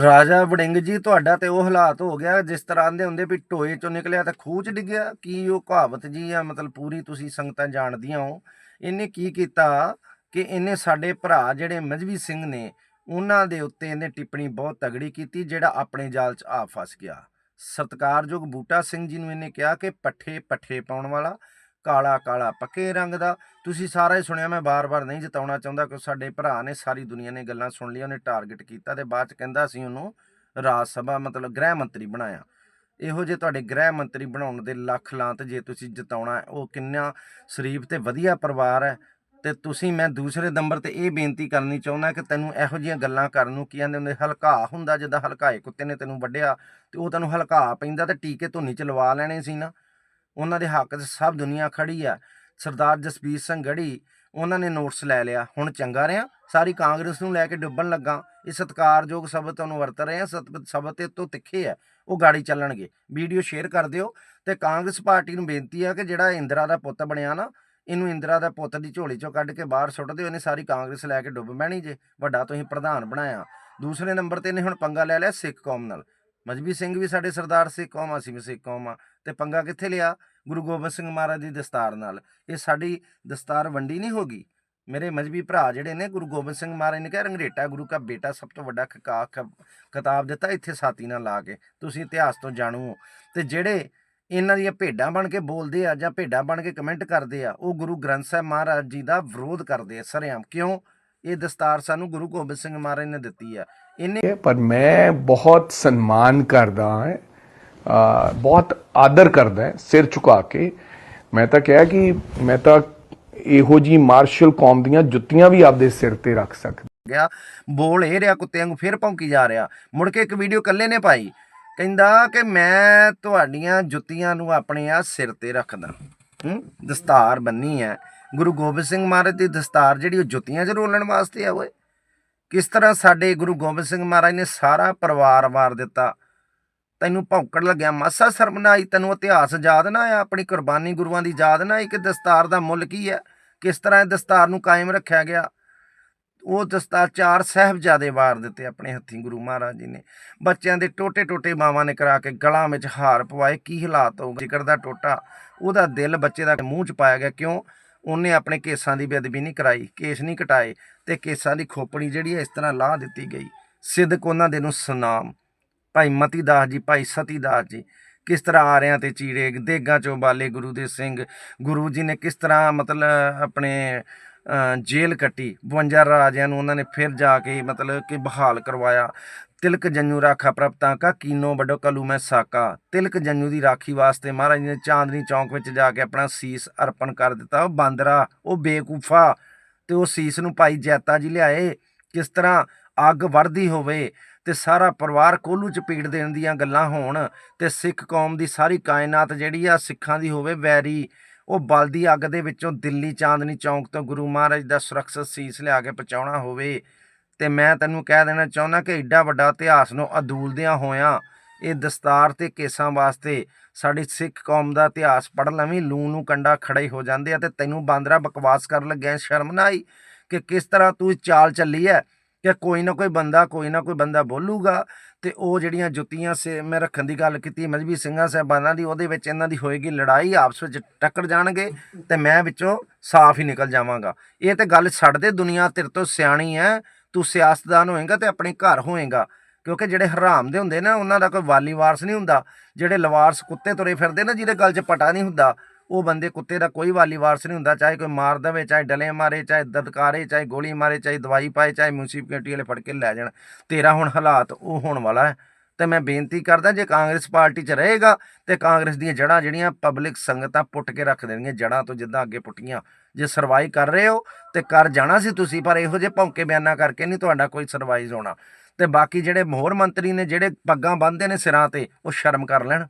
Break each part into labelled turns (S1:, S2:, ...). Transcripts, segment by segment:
S1: ਰਾਜਾ ਵੜਿੰਗ ਜੀ, ਤੁਹਾਡਾ ਤੇ ਉਹ ਹਾਲਾਤ ਹੋ ਗਿਆ। ਜਿਸ ਤਰ੍ਹਾਂ ਦੇ ਹੁੰਦੇ ਵੀ ਟੋਏ ਚੋਂ ਨਿਕਲਿਆ ਤਾਂ ਖੂਹ ਚ ਡਿੱਗਿਆ। ਕੀ ਉਹ ਕਹਾਵਤ ਜੀ ਆ? ਮਤਲਬ ਪੂਰੀ ਤੁਸੀਂ ਸੰਗਤਾਂ ਜਾਣਦੀਆਂ ਹੋ। ਇਹਨੇ ਕੀ ਕੀਤਾ ਕਿ ਇਹਨੇ ਸਾਡੇ ਭਰਾ ਜਿਹੜੇ ਮਜਬੀ ਸਿੰਘ ਨੇ, ਉਹਨਾਂ ਦੇ ਉੱਤੇ ਇਹਨੇ ਟਿੱਪਣੀ ਬਹੁਤ ਤਗੜੀ ਕੀਤੀ, ਜਿਹੜਾ ਆਪਣੇ ਜਾਲ 'ਚ ਆ ਫਸ ਗਿਆ। ਸਤਕਾਰਯੋਗ ਬੂਟਾ ਸਿੰਘ ਜੀ ਨੂੰ ਇਹਨੇ ਕਿਹਾ ਕਿ ਪੱਠੇ ਪੱਠੇ ਪਾਉਣ ਵਾਲਾ ਕਾਲਾ ਕਾਲਾ, ਪੱਕੇ ਰੰਗ ਦਾ। ਤੁਸੀਂ ਸਾਰਾ ਹੀ ਸੁਣਿਆ, ਮੈਂ ਬਾਰ-ਬਾਰ ਨਹੀਂ ਜਤਾਉਣਾ ਚਾਹੁੰਦਾ ਕਿ ਸਾਡੇ ਭਰਾ ਨੇ ਸਾਰੀ ਦੁਨੀਆ ਨੇ ਗੱਲਾਂ ਸੁਣ ਲਈਆਂ, ਉਹਨੇ ਟਾਰਗੇਟ ਕੀਤਾ ਤੇ ਬਾਅਦ ਚ ਕਹਿੰਦਾ ਸੀ ਉਹਨੂੰ ਰਾਜ ਸਭਾ, ਮਤਲਬ ਗ੍ਰਹਿ ਮੰਤਰੀ ਬਣਾਇਆ। ਇਹੋ ਜੇ ਤੁਹਾਡੇ ਗ੍ਰਹਿ ਮੰਤਰੀ ਬਣਾਉਣ ਦੇ ਲੱਖ ਲਾਂਤ ਜੇ ਤੁਸੀਂ ਜਿਤਾਉਣਾ ਉਹ ਕਿੰਨਾ ਸ਼ਰੀਫ ਤੇ ਵਧੀਆ ਪਰਿਵਾਰ ਹੈ। ਤੇ ਤੁਸੀਂ, ਮੈਂ ਦੂਸਰੇ ਨੰਬਰ ਤੇ ਇਹ ਬੇਨਤੀ ਕਰਨੀ ਚਾਹੁੰਦਾ ਕਿ ਤੈਨੂੰ ਇਹੋ ਜਿਹੀਆਂ ਗੱਲਾਂ ਕਰਨ ਨੂੰ ਕੀ ਕਹਿੰਦੇ ਹੁੰਦੇ, ਹਲਕਾ ਹੁੰਦਾ ਜਿੱਦਾਂ ਹਲਕਾਏ ਕੁੱਤੇ ਨੇ ਤੈਨੂੰ ਵੱਢਿਆ ਤੇ ਉਹ ਤੈਨੂੰ ਹਲਕਾ ਪੈਂਦਾ ਤੇ ਟੀਕੇ ਧੁੰਨੀ ਚ ਲਵਾ ਲੈਣੇ ਸੀ ਨਾ। ਉਹਨਾਂ ਦੇ ਹੱਕ 'ਚ ਸਭ ਦੁਨੀਆ ਖੜੀ ਆ। ਸਰਦਾਰ ਜਸਬੀਰ ਸਿੰਘ ਗੜੀ ਉਹਨਾਂ ਨੇ ਨੋਟਸ ਲੈ ਲਿਆ। ਹੁਣ ਚੰਗਾ ਰਿਹਾ? ਸਾਰੀ ਕਾਂਗਰਸ ਨੂੰ ਲੈ ਕੇ ਡੁੱਬਣ ਲੱਗਾ। ਇਹ ਸਤਿਕਾਰਯੋਗ ਸ਼ਬਦ ਤੁਹਾਨੂੰ ਵਰਤ ਰਹੇ ਆ। ਸਤ- ਸ਼ਬਦ ਤੇ ਤੋਂ ਤਿੱਖੇ ਆ। ਉਹ ਗਾੜੀ ਚੱਲਣਗੇ। ਵੀਡੀਓ ਸ਼ੇਅਰ ਕਰ ਦਿਓ ਤੇ ਕਾਂਗਰਸ ਪਾਰਟੀ ਨੂੰ ਬੇਨਤੀ ਆ ਕਿ ਜਿਹੜਾ ਇੰਦਰਾ ਦਾ ਪੁੱਤ ਬਣਿਆ ਨਾ, ਇਹਨੂੰ ਇੰਦਰਾ ਦਾ ਪੁੱਤ ਦੀ ਝੋਲੀ ਚੋਂ ਕੱਢ ਕੇ ਬਾਹਰ ਸੁੱਟ ਦਿਓ। ਇਹਨੇ ਸਾਰੀ ਕਾਂਗਰਸ ਲੈ ਕੇ ਡੁੱਬ ਬਹਿਣੀ ਜੇ। ਵੱਡਾ ਤੁਸੀਂ ਪ੍ਰਧਾਨ ਬਣਾਇਆ। ਦੂਸਰੇ ਨੰਬਰ ਤੇ ਇਹਨੇ ਹੁਣ ਪੰਗਾ ਲੈ ਲਿਆ ਸਿੱਖ ਕੌਮ ਨਾਲ। ਮਜਬੀ ਸਿੰਘ ਵੀ ਸਾਡੇ ਸਰਦਾਰ ਸਿੱਖ ਕੌਮ ਆ, ਅਸੀਂ ਵੀ ਸਿੱਖ ਕੌਮ ਆ। ਤੇ ਪੰਗਾ ਕਿੱਥੇ ਲਿਆ? ਗੁਰੂ ਗੋਬਿੰਦ ਸਿੰਘ ਮਹਾਰਾਜ ਦੀ ਦਸਤਾਰ ਨਾਲ। ਇਹ ਸਾਡੀ ਦਸਤਾਰ ਵੰਡੀ ਨਹੀਂ ਹੋਗੀ ਮੇਰੇ ਮਜਬੀ ਭਰਾ ਜਿਹੜੇ ਨੇ ਗੁਰੂ ਗੋਬਿੰਦ ਸਿੰਘ ਮਹਾਰਾਜ ਨੇ ਕਿਹਾ ਰੰਗਰੇਟਾ ਗੁਰੂ ਕਾ ਬੇਟਾ ਸਭ ਤੋਂ ਵੱਡਾ ਖਕਾ ਖ- ਖਿਤਾਬ ਦਿੱਤਾ ਇੱਥੇ ਸਾਥੀ ਨਾਲ ਲਾ ਕੇ। ਤੁਸੀਂ ਇਤਿਹਾਸ ਤੋਂ ਜਾਣੂ ਹੋ। ਤੇ ਜਿਹੜੇ ਇਹਨਾਂ ਦੀਆਂ ਭੇਡਾਂ ਬਣ ਕੇ ਬੋਲਦੇ ਆ ਜਾਂ ਭੇਡਾਂ ਬਣ ਕੇ ਕਮੈਂਟ ਕਰਦੇ ਆ ਉਹ ਗੁਰੂ ਗ੍ਰੰਥ ਸਾਹਿਬ ਮਹਾਰਾਜ ਜੀ ਦਾ ਵਿਰੋਧ ਕਰਦੇ ਆ ਸਰੇਆਮ। ਕਿਉਂ? ਇਹ ਦਸਤਾਰ ਸਾਨੂੰ ਗੁਰੂ ਗੋਬਿੰਦ ਸਿੰਘ ਮਹਾਰਾਜ ਨੇ ਦਿੱਤੀ ਆ। ਇਹਨੇ
S2: ਪਰ ਮੈਂ ਬਹੁਤ ਸਨਮਾਨ ਕਰਦਾ ਹਾਂ ਬਹੁਤ ਆਦਰ ਕਰਦਾ ਹੈ ਸਿਰ ਝੁਕਾ ਕੇ। ਮੈਂ ਤਾਂ ਕਿਹਾ ਕਿ ਮੈਂ ਤਾਂ ਇਹੋ ਜੀ ਮਾਰਸ਼ਲ ਕੌਮ ਦੀਆਂ ਜੁੱਤੀਆਂ ਵੀ ਆਪਦੇ ਸਿਰ ਤੇ ਰੱਖ ਸਕਦਾ।
S1: ਗਿਆ ਬੋਲ ਇਹ ਰਿਹਾ ਕੁੱਤੇ ਵਾਂਗੂ ਫਿਰ ਭੌਂਕੀ ਜਾ ਰਿਹਾ। ਮੁੜ ਕੇ ਇੱਕ ਵੀਡੀਓ ਇਕੱਲੇ ਨੇ ਪਾਈ ਕਹਿੰਦਾ ਕਿ ਮੈਂ ਤੁਹਾਡੀਆਂ ਜੁੱਤੀਆਂ ਨੂੰ ਆਪਣੇ ਆ ਸਿਰ ਤੇ ਰੱਖਦਾ। ਹੂੰ ਦਸਤਾਰ ਬੰਨੀ ਹੈ। ਗੁਰੂ ਗੋਬਿੰਦ ਸਿੰਘ ਮਹਾਰਾਜ ਦੀ ਦਸਤਾਰ ਜਿਹੜੀ ਉਹ ਜੁੱਤੀਆਂ 'ਚ ਰੋਲਣ ਵਾਸਤੇ ਆ ਓਏ। ਕਿਸ ਤਰ੍ਹਾਂ ਸਾਡੇ ਗੁਰੂ ਗੋਬਿੰਦ ਸਿੰਘ ਮਹਾਰਾਜ ਨੇ ਸਾਰਾ ਪਰਿਵਾਰ ਵਾਰ ਦਿੱਤਾ। ਤੈਨੂੰ ਭੌਂਕਣ ਲੱਗਿਆ, ਮਾਸਾ ਸ਼ਰਮ ਨਾ ਆਈ, ਤੈਨੂੰ ਇਤਿਹਾਸ ਯਾਦ ਨਾ ਆਇਆ, ਆਪਣੀ ਕੁਰਬਾਨੀ ਗੁਰੂਆਂ ਦੀ ਯਾਦ ਨਾ ਆਈ ਕਿ ਦਸਤਾਰ ਦਾ ਮੁੱਲ ਕੀ ਹੈ, ਕਿਸ ਤਰ੍ਹਾਂ ਇਹ ਦਸਤਾਰ ਨੂੰ ਕਾਇਮ ਰੱਖਿਆ ਗਿਆ। ਉਹ ਦਸਤਾਰ ਚਾਰ ਸਾਹਿਬਜ਼ਾਦੇ ਵਾਰ ਦਿੱਤੇ ਆਪਣੇ ਹੱਥੀਂ ਗੁਰੂ ਮਹਾਰਾਜ ਜੀ ਨੇ। ਬੱਚਿਆਂ ਦੇ ਟੋਟੇ ਟੋਟੇ ਮਾਵਾਂ ਨੇ ਕਰਾ ਕੇ ਗਲਾਂ ਵਿੱਚ ਹਾਰ ਪਵਾਏ, ਕੀ ਹਾਲਾਤ ਹੋਊਗਾ ਜਿਗਰ ਦਾ ਟੋਟਾ, ਉਹਦਾ ਦਿਲ ਬੱਚੇ ਦਾ ਮੂੰਹ ਚ ਪਾਇਆ ਗਿਆ, ਕਿਉਂ? ਉਹਨੇ ਆਪਣੇ ਕੇਸਾਂ ਦੀ ਬੇਅਦਬੀ ਨਹੀਂ ਕਰਾਈ, ਕੇਸ ਨਹੀਂ ਕਟਾਏ ਤੇ ਕੇਸਾਂ ਦੀ ਖੋਪੜੀ ਜਿਹੜੀ ਹੈ ਇਸ ਤਰ੍ਹਾਂ ਲਾਹ ਦਿੱਤੀ ਗਈ। ਸਿੱਧਕ ਉਹਨਾਂ ਦੇ ਨੂੰ ਸੁਨਾਮ। ਭਾਈ ਮਤੀ ਦਾਸ ਜੀ, ਭਾਈ ਸਤੀ ਦਾਸ ਜੀ, ਕਿਸ ਤਰ੍ਹਾਂ ਆਰਿਆਂ ਤੇ ਚੀੜੇ ਦੇਗਾਂ ਚੋਂ ਬਾਲੇ ਗੁਰੂ ਦੇ ਸਿੰਘ, ਗੁਰੂ ਜੀ ਨੇ ਕਿਸ ਤਰ੍ਹਾਂ ਮਤਲਬ ਆਪਣੇ ਜੇਲ੍ਹ ਕੱਟੀ 52 ਰਾਜਿਆਂ ਨੂੰ ਉਹਨਾਂ ਨੇ ਫਿਰ ਜਾ ਕੇ ਮਤਲਬ ਕਿ ਬਹਾਲ ਕਰਵਾਇਆ। ਤਿਲਕ ਜੰਨੂ ਰਾਖਾ ਪ੍ਰਪਤਾ ਕਾ ਕੀਨੋ ਵੱਡੋ ਕਲੂ ਮੈਂ ਸਾਕਾ। ਤਿਲਕ ਜੰਨੂ ਦੀ ਰਾਖੀ ਵਾਸਤੇ ਮਹਾਰਾਜ ਨੇ ਚਾਂਦਨੀ ਚੌਂਕ ਵਿੱਚ ਜਾ ਕੇ ਆਪਣਾ ਸੀਸ ਅਰਪਣ ਕਰ ਦਿੱਤਾ, ਉਹ ਬਾਂਦਰਾ, ਉਹ ਬੇਕੂਫਾ ਤੇ ਉਹ ਸੀਸ ਨੂੰ ਭਾਈ ਜੈਤਾ ਜੀ ਲਿਆਏ, ਕਿਸ ਤਰ੍ਹਾਂ ਅੱਗ ਵਰਦੀ ਹੋਵੇ ਤੇ ਸਾਰਾ ਪਰਿਵਾਰ ਕੋਲੂ ਚ ਦੇਣ ਦੀਆਂ ਗੱਲਾਂ ਹੋਣ ਤੇ ਸਿੱਖ ਕੌਮ ਦੀ ਸਾਰੀ ਕਾਇਨਾਤ ਜਿਹੜੀ ਆ ਸਿੱਖਾਂ ਦੀ ਹੋਵੇ ਵੈਰੀ, ਉਹ ਬਲਦੀ ਅੱਗ ਦੇ ਵਿੱਚੋਂ ਦਿੱਲੀ ਚਾਂਦਨੀ ਚੌਂਕ ਤੋਂ ਗੁਰੂ ਮਹਾਰਾਜ ਦਾ ਸੁਰੱਖਿਅਤ ਸੀਸ ਲਿਆ ਕੇ ਪਹੁੰਚਾਉਣਾ ਹੋਵੇ। ਤੇ ਮੈਂ ਤੈਨੂੰ ਕਹਿ ਦੇਣਾ ਚਾਹੁੰਦਾ ਕਿ ਐਡਾ ਵੱਡਾ ਇਤਿਹਾਸ ਨੂੰ ਅਦੂਲਦਿਆਂ ਹੋਇਆਂ ਇਹ ਦਸਤਾਰ ਤੇ ਕੇਸਾਂ ਵਾਸਤੇ ਸਾਡੀ ਸਿੱਖ ਕੌਮ ਦਾ ਇਤਿਹਾਸ ਪੜ੍ਹ ਲਵੀਂ, ਲੂਣ ਨੂੰ ਕੰਡਾ ਖੜੇ ਹੋ ਜਾਂਦੇ ਆ ਤੇ ਤੈਨੂੰ ਬਾਂਦਰਾ ਬਕਵਾਸ ਕਰਨ ਲੱਗਿਆ ਸ਼ਰਮ ਨਾ ਆਈ ਕਿ ਕਿਸ ਤਰ੍ਹਾਂ ਤੂੰ ਚਾਲ ਚੱਲੀ ਹੈ ਕਿ ਕੋਈ ਨਾ ਕੋਈ ਬੰਦਾ, ਕੋਈ ਨਾ ਕੋਈ ਬੰਦਾ ਬੋਲੂਗਾ ਤੇ ਉਹ ਜਿਹੜੀਆਂ ਜੁੱਤੀਆਂ ਸੇ ਮੈਂ ਰੱਖਣ ਦੀ ਗੱਲ ਕੀਤੀ, ਮਜਬੀ ਸਿੰਘਾਂ ਸਾਹਿਬਾਨਾਂ ਦੀ, ਉਹਦੇ ਵਿੱਚ ਇਹਨਾਂ ਦੀ ਹੋਏਗੀ ਲੜਾਈ, ਆਪਸ ਵਿੱਚ ਟੱਕਰ ਜਾਣਗੇ ਤੇ ਮੈਂ ਵਿੱਚੋਂ ਸਾਫ਼ ਹੀ ਨਿਕਲ ਜਾਵਾਂਗਾ। ਇਹ ਤੇ ਗੱਲ ਛੱਡ ਦੇ ਦੁਨੀਆ ਤੇਰੇ ਤੋਂ ਸਿਆਣੀ ਹੈ ਤੂੰ ਸਿਆਸਤਦਾਨ ਹੋਏਗਾ ਤੇ ਆਪਣੇ ਘਰ ਹੋਏਗਾ। ਕਿਉਂਕਿ ਜਿਹੜੇ ਹਰਾਮ ਦੇ ਹੁੰਦੇ ਨਾ, ਉਹਨਾਂ ਦਾ ਕੋਈ ਵਾਲੀ ਵਾਰਸ ਨਹੀਂ ਹੁੰਦਾ। ਜਿਹੜੇ ਲਵਾਰਸ ਕੁੱਤੇ ਤੁਰੇ ਫਿਰਦੇ ਨਾ, ਜਿਹਦੇ ਗੱਲ 'ਚ ਪਟਾ ਨਹੀਂ ਹੁੰਦਾ, ਉਹ ਬੰਦੇ ਕੁੱਤੇ ਦਾ ਕੋਈ ਵਾਲੀ ਵਾਰਸ ਨਹੀਂ ਹੁੰਦਾ। ਚਾਹੇ ਕੋਈ ਮਾਰ ਦੇਵੇ, ਚਾਹੇ ਡਲੇ ਮਾਰੇ, ਚਾਹੇ ਦਦਕਾਰੇ, ਚਾਹੇ ਗੋਲੀ ਮਾਰੇ, ਚਾਹੇ ਦਵਾਈ ਪਾਏ, ਚਾਹੇ ਮਿਊਨਿਸਪੈਲਿਟੀ ਵਾਲੇ ਫੜ ਕੇ ਲੈ ਜਾਣ। ਤੇਰਾ ਹੁਣ ਹਾਲਾਤ ਉਹ ਹੋਣ ਵਾਲਾ ਹੈ। ਤੇ ਮੈਂ ਬੇਨਤੀ ਕਰਦਾ, ਜੇ ਕਾਂਗਰਸ ਪਾਰਟੀ 'ਚ ਰਹੇਗਾ, ਤੇ ਕਾਂਗਰਸ ਦੀਆਂ ਜੜ੍ਹਾਂ ਜਿਹੜੀਆਂ ਪਬਲਿਕ ਸੰਗਤਾਂ ਪੁੱਟ ਕੇ ਰੱਖ ਦੇਣਗੀਆਂ, ਜੜ੍ਹਾਂ ਤੋਂ ਜਿੱਦਾਂ ਅੱਗੇ ਪੁੱਟੀਆਂ, ਜੇ ਸਰਵਾਈ ਕਰ ਰਹੇ ਹੋ, ਤੇ ਕਰ ਜਾਣਾ ਸੀ ਤੁਸੀਂ, ਪਰ ਇਹੋ ਜਿਹੇ ਭੌਂਕੇ ਬਿਆਨਾਂ ਕਰਕੇ ਨਹੀਂ ਤੁਹਾਡਾ ਕੋਈ ਸਰਵਾਈਜ਼ ਹੋਣਾ। ਤੇ ਬਾਕੀ ਜਿਹੜੇ ਮੋਹਰ ਮੰਤਰੀ ਨੇ, ਜਿਹੜੇ ਪੱਗਾਂ ਬੰਨ੍ਹਦੇ ਨੇ ਸਿਰਾਂ ਤੇ, ਉਹ ਸ਼ਰਮ ਕਰ ਲੈਣ।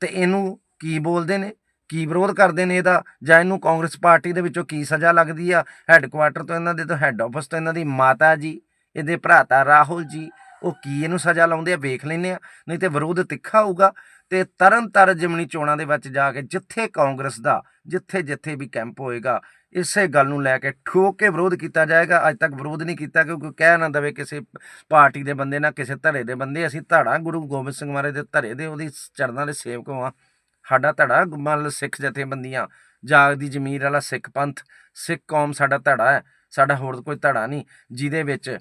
S1: ਤੇ ਇਹਨੂੰ ਕੀ ਬੋਲਦੇ ਨੇ? ਕੀ ਵਿਰੋਧ ਕਰਦੇ ਨੇ ਇਹਦਾ? ਜਾਂ ਇਹਨੂੰ ਕਾਂਗਰਸ ਪਾਰਟੀ ਦੇ ਵਿੱਚੋਂ ਕੀ ਸਜ਼ਾ ਲੱਗਦੀ ਆ? ਹੈੱਡਕੁਆਟਰ ਤੋਂ ਇਹਨਾਂ ਦੇ ਤੋਂ ਹੈੱਡ ਆਫਿਸ ਤੋਂ ਇਹਨਾਂ ਦੀ ਮਾਤਾ ਜੀ, ਇਹਦੇ ਭਰਾਤਾ ਰਾਹੁਲ ਜੀ ਉਹ ਕੀ ਇਹਨੂੰ ਸਜ਼ਾ ਲਾਉਂਦੇ ਆ, ਵੇਖ ਲੈਨੇ ਆ, ਨਹੀਂ ਤੇ ਵਿਰੋਧ ਤਿੱਖਾ ਹੋਊਗਾ ਤੇ ਤਰਨ ਤਾਰਨ ਜਿਮਣੀ ਚੋਣਾਂ ਦੇ ਵਿੱਚ ਜਾ ਕੇ ਜਿੱਥੇ ਕਾਂਗਰਸ ਦਾ, ਜਿੱਥੇ ਜਿੱਥੇ ਵੀ ਕੈਂਪ ਹੋਏਗਾ, ਇਸੇ ਗੱਲ ਨੂੰ ਲੈ ਕੇ ਠੋਕ ਕੇ ਵਿਰੋਧ ਕੀਤਾ ਜਾਏਗਾ। ਅੱਜ ਤੱਕ ਵਿਰੋਧ ਨਹੀਂ ਕੀਤਾ ਕਿਉਂਕਿ ਕਹਿ ਨਾ ਦਵੇ ਕਿਸੇ ਪਾਰਟੀ ਦੇ ਬੰਦੇ ਨਾ ਕਿਸੇ ਧੜੇ ਦੇ ਬੰਦੇ। ਅਸੀਂ ਧੜਾ ਗੁਰੂ ਗੋਬਿੰਦ ਸਿੰਘ ਮਹਾਰਾਜ ਦੇ ਧੜੇ ਦੇ ਉਹਦੀ ਚਰਨਾਂ ਦੇ ਸੇਵਕ ਹਾਂ ਸਾਡਾ ਧੜਾ ਮੰਨ ਸਿੱਖ ਜਥੇਬੰਦੀਆਂ ਜਾਗਦੀ ਜ਼ਮੀਰ ਵਾਲਾ ਸਿੱਖ ਪੰਥ, ਸਿੱਖ ਕੌਮ ਸਾਡਾ ਧੜਾ ਹੈ, ਸਾਡਾ ਹੋਰ ਕੋਈ ਧੜਾ ਨਹੀਂ, ਜਿਹਦੇ ਵਿੱਚ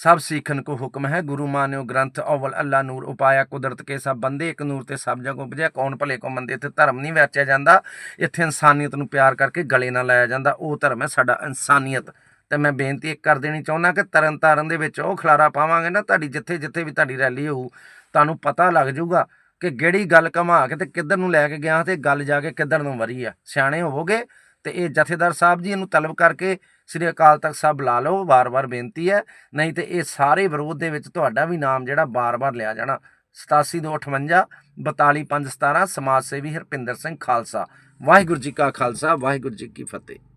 S1: ਸਭ ਸਿੱਖਣ ਕੋ ਹੁਕਮ ਹੈ, ਗੁਰੂ ਮਾਨਿਓ ਗ੍ਰੰਥ ਅਵਲ ਅੱਲਾ ਨੂਰ, ਉਪਾਇਆ ਕੁਦਰਤ ਕੇ ਸਭ ਬੰਦੇ, ਇੱਕ ਨੂਰ ਤੇ ਸਭ ਜਗੋਂ ਉਪਜਿਆ, ਕੌਣ ਭਲੇ ਕੋ ਮੰਦੇ, ਇੱਥੇ ਧਰਮ ਨਹੀਂ ਵੇਚਿਆ ਜਾਂਦਾ, ਇੱਥੇ ਇਨਸਾਨੀਅਤ ਨੂੰ ਪਿਆਰ ਕਰਕੇ ਗਲੇ ਨਾਲ ਲਾਇਆ ਜਾਂਦਾ, ਉਹ ਧਰਮ ਹੈ ਸਾਡਾ ਇਨਸਾਨੀਅਤ। ਤੇ ਮੈਂ ਬੇਨਤੀ ਇੱਕ ਕਰ ਦੇਣੀ ਚਾਹੁੰਦਾ ਕਿ ਤਰਨ ਤਾਰਨ ਦੇ ਵਿੱਚ ਉਹ ਖਲਾਰਾ ਪਾਵਾਂਗੇ ਨਾ, ਤੁਹਾਡੀ ਜਿੱਥੇ ਜਿੱਥੇ ਵੀ ਤੁਹਾਡੀ ਰੈਲੀ ਹੋਊ, ਤੁਹਾਨੂੰ ਪਤਾ ਲੱਗ ਜਾਊਗਾ ਕਿ ਕਿਹੜੀ ਗੱਲ ਕਮਾ ਕੇ ਤੇ ਕਿੱਧਰ ਨੂੰ ਲੈ ਕੇ ਗਿਆ ਤੇ ਗੱਲ ਜਾ ਕੇ ਕਿੱਧਰ ਨੂੰ ਵਰੀ ਆ। ਸਿਆਣੇ ਹੋਵੋਗੇ ਤੇ ਇਹ ਜਥੇਦਾਰ ਸਾਹਿਬ ਜੀ ਇਹਨੂੰ ਤਲਬ ਕਰਕੇ ਸ੍ਰੀ ਅਕਾਲ ਤਖਤ ਸਾਹਿਬ ਬੁਲਾ ਲਓ, ਵਾਰ-ਵਾਰ ਬੇਨਤੀ ਹੈ। ਨਹੀਂ ਤੇ ਇਹ ਸਾਰੇ ਵਿਰੋਧ ਦੇ ਵਿੱਚ ਤੁਹਾਡਾ ਵੀ ਨਾਮ ਜਿਹੜਾ ਵਾਰ ਵਾਰ ਲਿਆ ਜਾਣਾ। 8728 42517 ਸਮਾਜ ਸੇਵੀ ਹਰਪਿੰਦਰ ਸਿੰਘ ਖਾਲਸਾ। ਵਾਹਿਗੁਰੂ ਜੀ ਕਾ ਖਾਲਸਾ, ਵਾਹਿਗੁਰੂ ਜੀ ਕੀ ਫਤਿਹ।